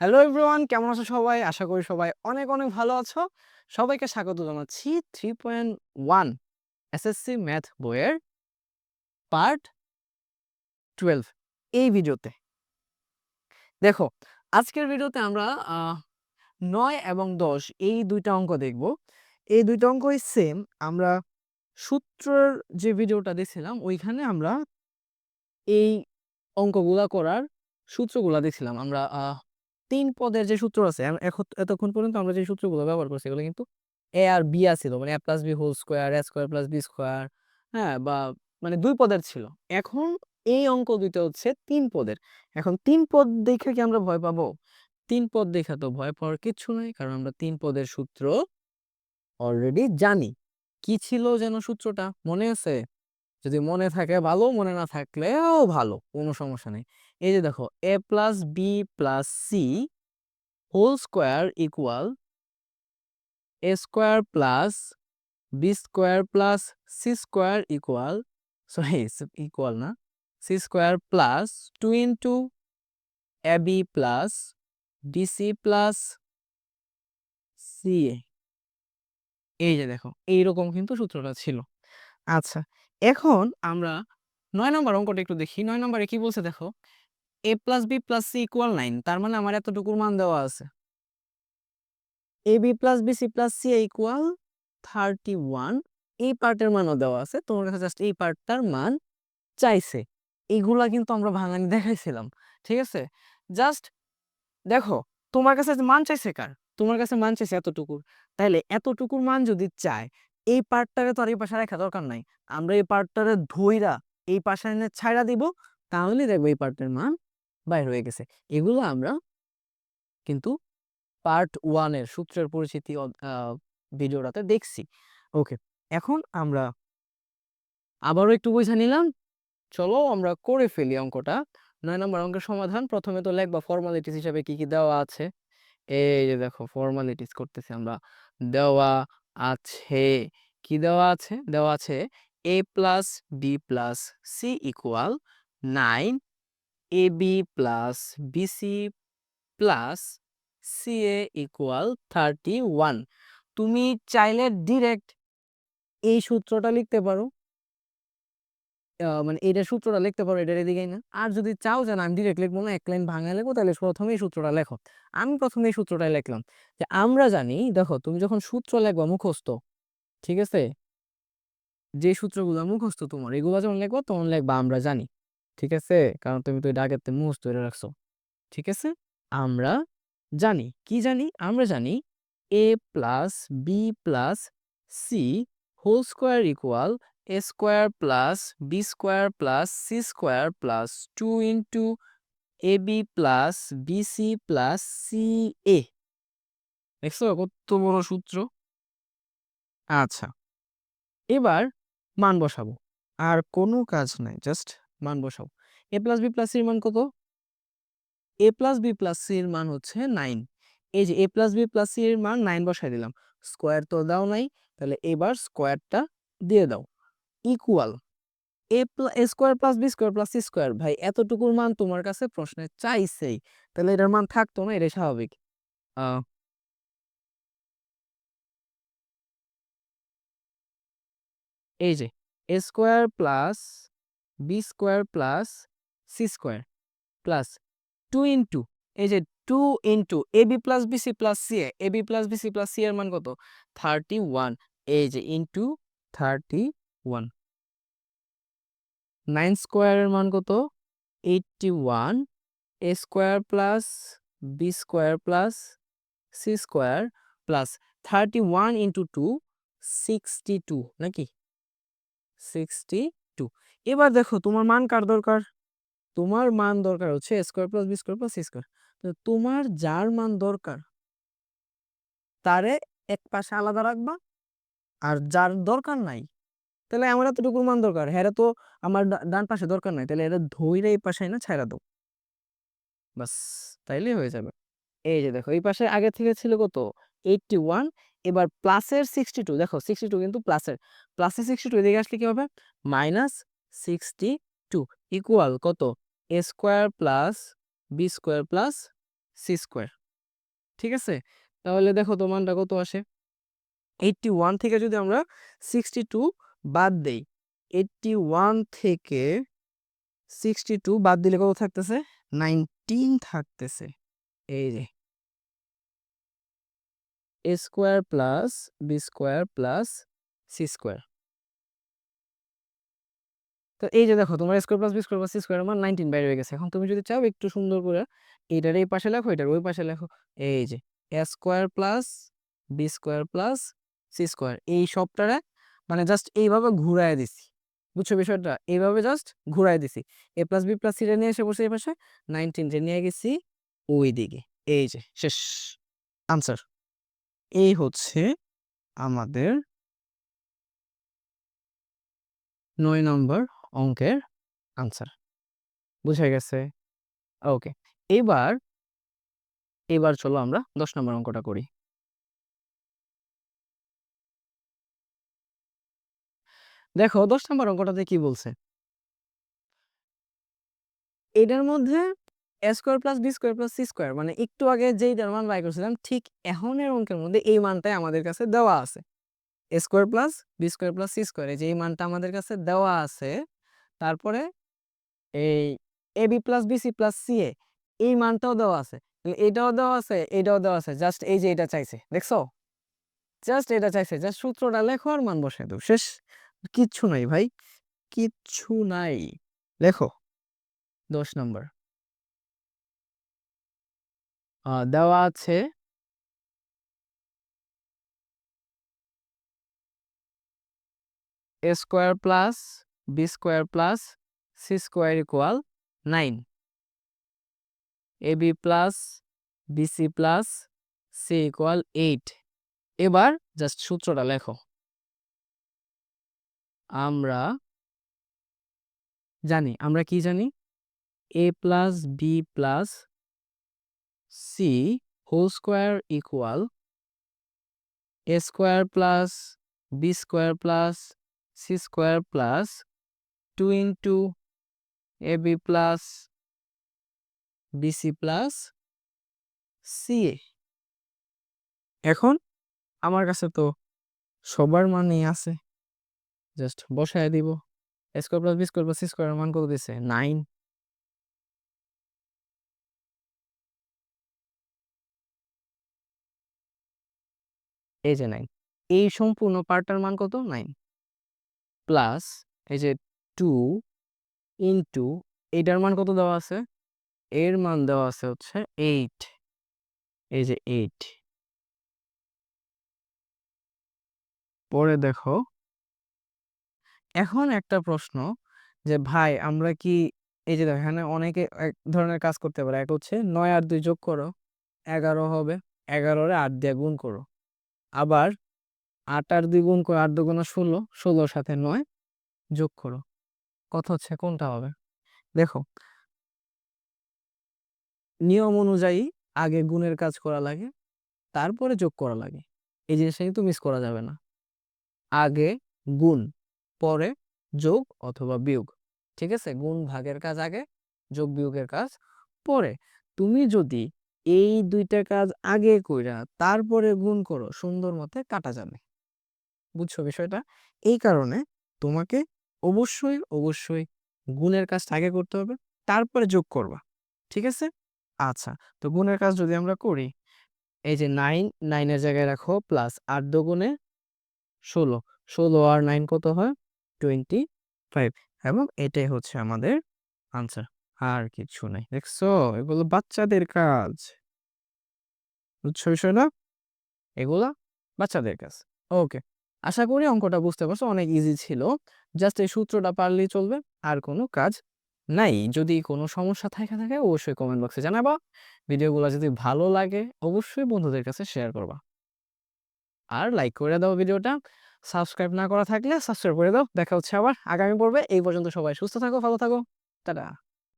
Hello everyone কেমন আছো সবাই? আশা করি সবাই অনেক অনেক ভালো আছো। সবাইকে স্বাগত জানাচ্ছি three point one SSC math বইয়ের পার্ট টুয়েলভ এই ভিডিওতে। দেখো, আজকের ভিডিওতে আমরা নয় এবং দশ এই দুইটা অঙ্ক দেখব। এই দুইটা অঙ্কই সেম আমরা সূত্রের যে ভিডিওটা দেখছিলাম, ওইখানে আমরা এই অঙ্কগুলা করার সূত্রগুলা দেখছিলাম। আমরা তিন পদের যে সূত্র আছে এতক্ষণ পর্যন্ত আমরা যে সূত্রগুলো ব্যবহার করছি, এগুলো কিন্তু এ আর বি আছিল মানে A plus B whole square A square plus B square হ্যাঁ? বা মানে দুই পদের ছিল। এখন এই অঙ্ক দুইটা হচ্ছে তিন পদের। এখন তিন পদ দেখে কি আমরা ভয় পাবো? তিন পদ দেখে তো ভয় পাওয়ার কিচ্ছু নাই, কারণ আমরা তিন পদের সূত্র অলরেডি জানি। কি ছিল যেন সূত্রটা? মনে আছে? যদি মনে থাকে ভালো, মনে না থাকলেও ভালো, কোনো সমস্যা নেই। এই যে দেখো A plus B plus C whole square equal A square plus B square plus C square equal sorry equal না C square plus two into A B plus BC plus C এই যে দেখো, এইরকম কিন্তু সূত্রটা ছিল। আচ্ছা এখন আমরা নয় নম্বর অঙ্কটা একটু দেখি। নয় নম্বরে কি বলছে দেখো? A plus B plus C equal nine তার মানে আমার এতটুকুর মান দেওয়া আছে। A B plus B C plus C equal thirty one এই পার্টের মানও দেওয়া আছে, তোমার কাছে জাস্ট এই পার্টটার মান চাইছে। এইগুলা কিন্তু আমরা ভাঙানি দেখাইছিলাম, ঠিক আছে? জাস্ট দেখো, তোমার কাছে মান চাইছে কার? তোমার কাছে মান চাইছে এতটুকুর। তাইলে এতটুকুর মান যদি চায়, এই পার্টটারে তো আর এই পাশে রাখা দরকার নাই। আমরা এই পার্টটারে ধইরা এই পাশে এনে ছাইড়া দিব, তাহলে দেখব এই পার্টের মান বাইর হয়ে গেছে। এগুলো আমরা কিন্তু পার্ট ওয়ানের সূত্রের পরিচিতি ভিডিওটাতে দেখছি। ওকে, এখন আমরা আবারও একটু বুঝে নিলাম। চলো আমরা করে ফেলি অঙ্কটা। নয় নম্বর অঙ্কের সমাধান। প্রথমে তো লিখবা ফর্মালিটিস হিসাবে কি কি দেওয়া আছে? এই যে দেখো ফর্মালিটিস করতেছি আমরা। দেওয়া আছে, কি দেওয়া আছে? দেওয়া আছে A plus B plus C equal nine A B plus BC plus C A equal thirty one তুমি চাইলে ডিরেক্ট এই সূত্রটা লিখতে পারো। মানে এটা সূত্রটা লিখতে পারো, এটার এদিকেই না। আর যদি চাও যে আমি ডিরেক্ট লিখব না, এক লাইন ভাঙা লিখব তাহলে প্রথমে এই সূত্রটা লেখো। আমি প্রথমে এই সূত্রটাই লিখলাম। যে আমরা জানি, দেখো, তুমি যখন সূত্র লিখবা মুখস্থ, ঠিক আছে? যে সূত্রগুলো মুখস্থ তোমার, এগুলো যখন লিখব, তখন লিখবা আমরা জানি। ঠিক আছে? কারণ তুমি তো থেকে মুখস্থ করে রাখছো। ঠিক আছে? আমরা জানি। কি জানি? আমরা জানি A plus B plus C whole square equal A square plus B square plus C square plus two into A B plus BC plus C A দেখছ? কত বড় সূত্র? আচ্ছা। এবার মান বসাবো। আর কোনো কাজ নাই। জাস্ট মান বসাবো এ প্লাস বি প্লাস সির মান কত? A plus B plus C এর মান হচ্ছে নাইন এই যে A plus B plus C এর মান নাইন বসাই দিলাম। স্কোয়ার তো দাও নাই, তাহলে এবার স্কোয়ারটা দিয়ে দাও। Equal A square plus B square plus C square ভাই, এতটুকুর মান তোমার কাছে প্রশ্নে চাইছেই। তাহলে এটার মান থাকতো না এটা স্বাভাবিক। এই যে square plus B square plus C square plus two into এই যে two into A B plus B C plus C A A B plus B C plus C এর মান কত? থার্টি ওয়ান এই যে ইন্টু থার্টি ওয়ান নাইন স্কোয়ারের মান কত? Eighty one A square plus B square plus C square plus thirty one into two sixty two নাকি? Sixty two এবার দেখো তোমার মান কার দরকার? তোমার মান দরকার হচ্ছে square plus B square plus square তোমার যার মান দরকার, তারে এক পাশে আলাদা রাখবা, আর যার দরকার নাই, তাহলে আমার এতটুকু মান দরকার। হ্যাঁ তো আমার ডান পাশে দরকার নাই, তাহলে এটা ধইরে এই পাশে না ছাইড়া দাও। বাস, তাইলে হয়ে যাবে। এই যে দেখো, এই পাশে আগে থেকে ছিল কত? এইটটি ওয়ান এবার প্লাসের সিক্সটি টু দেখো সিক্সটি টু কিন্তু প্লাসের প্লাসের সিক্সটি টু এদিকে আসলে কি হবে? মাইনাস সিক্সটি টু ইকুয়াল কত? A square plus B square plus C square ঠিক আছে? তাহলে দেখো তো মানটা কত আসে? এইটটি ওয়ান থেকে যদি আমরা সিক্সটি টু বাদ দেই এইটটি ওয়ান থেকে সিক্সটি টু বাদ দিলে কত থাকতেছে? নাইনটিন থাকতেছে। এই যে। A square plus B square plus C square তো এই যে দেখো তোমার square plus B square plus square আমার নাইনটিন বাইরে হয়ে গেছে। এখন তুমি যদি চাও একটু সুন্দর করে এইটার এই পাশে লেখো, এটার ওই পাশে লেখো, এই যে A square plus B square plus C square এই সবটারে মানে জাস্ট এইভাবে ঘুরায় দিছি। বুঝছ বিষয়টা? এইভাবে জাস্ট ঘুরায় দিছি। এ প্লাস বি প্লাস সিটা নিয়ে এসে বসে এই পাশে নাইনটিনটা নিয়ে গেছি ওই দিকে। এই যে শেষ আনসার এই হচ্ছে আমাদের নয় নম্বর অঙ্কের আনসার বুঝা গেছে? ওকে এবার এবার চলো আমরা দশ নম্বর অঙ্কটা করি। দেখো, দশ নম্বর অঙ্কটাতে কি বলছে? এটার মধ্যে A square plus B square plus C square মানে একটু আগে যেইটার মান বাই করছিলাম, ঠিক এখনের অঙ্কের মধ্যে এই মানটাই আমাদের কাছে দেওয়া আছে। A square plus B square plus C square যে এই মানটা আমাদের কাছে দেওয়া আছে তারপরে এই A B plus B C plus C A এই মানটাও দেওয়া আছে। এটাও দেওয়া আছে, এটাও দেওয়া আছে। জাস্ট এই যে এটা চাইছে, দেখছ? জাস্ট এটা চাইছে, জাস্ট সূত্রটা লেখো আর মান বসাই দাও। শেষ। কিচ্ছু নাই ভাই, কিচ্ছু নাই। লেখো। দশ নম্বর। দেওয়া আছে A square plus B square plus C square equal nine A B plus BC plus C equal eight এবার জাস্ট সূত্রটা লেখো। আমরা জানি, আমরা কি জানি? A plus B plus C whole square equal A square plus B square plus C square plus two into A B plus BC plus C A. এখন আমার কাছে তো সবার মানই আছে। জাস্ট বসায় দিব। Square plus B square plus C square মান কত দিছে? নাইন। এই যে নাইন। এই সম্পূর্ণ পার্টটার মান কত? নাইন। প্লাস এই যে টু ইন্টু এইটার মান কত দেওয়া আছে? এর মান দেওয়া আছে হচ্ছে এইট এই যে এইট পরে দেখো। এখন একটা প্রশ্ন যে, ভাই, আমরা কি এই যে দেখো, এখানে অনেকে এক ধরনের কাজ করতে পারে। এক হচ্ছে নয় আর দুই যোগ করো, এগারো হবে। এগারোরে আট দিয়ে গুণ করো। আবার আট আর দুই গুণ করো, আট দু দুগুণা ষোলো, ষোলোর সাথে নয় যোগ করো। কত হচ্ছে কোনটা হবে? দেখো। নিয়ম অনুযায়ী আগে গুণের কাজ করা লাগে, তারপরে যোগ করা লাগে। এই জিনিসটা কিন্তু মিস করা যাবে না। আগে গুণ, পরে যোগ অথবা বিয়োগ। ঠিক আছে? গুণ ভাগের কাজ আগে, যোগ বিয়োগের কাজ পরে। তুমি যদি এই দুইটা কাজ আগে কইরা তারপরে গুণ করো, সুন্দর মতে কাটা যাবে। বুঝছ বিষয়টা? এই কারণে তোমাকে অবশ্যই অবশ্যই গুণের কাজটা আগে করতে হবে, তারপরে যোগ করবা, ঠিক আছে? আচ্ছা তো গুণের কাজ যদি আমরা করি, এই যে নাইন নাইনের জায়গায় রাখো প্লাস আট দুগুণে ষোলো ষোলো আর নাইন কত হয়? টোয়েন্টি ফাইভ এবং এটাই হচ্ছে আমাদের আনসার আর কিছু নাই, দেখছ? এগুলো বাচ্চাদের কাজ। বুঝছ বিষয়টা? এগুলা বাচ্চাদের কাজ ওকে আশা করি অঙ্কটা বুঝতে পারছ, অনেক ইজি ছিল। জাস্ট এই সূত্রটা পারলেই চলবে, আর কোনো কাজ নাই। যদি কোনো সমস্যা থাকে থাকে অবশ্যই কমেন্ট বক্সে জানাবা। ভিডিওগুলো যদি ভালো লাগে, অবশ্যই বন্ধুদের কাছে শেয়ার করবা। আর লাইক করে দাও ভিডিওটা। সাবস্ক্রাইব না করা থাকলে সাবস্ক্রাইব করে দাও। দেখা হচ্ছে আবার। আগামী পর্বে এই পর্যন্ত সবাই সুস্থ থাকো, ভালো থাকো। টাটা।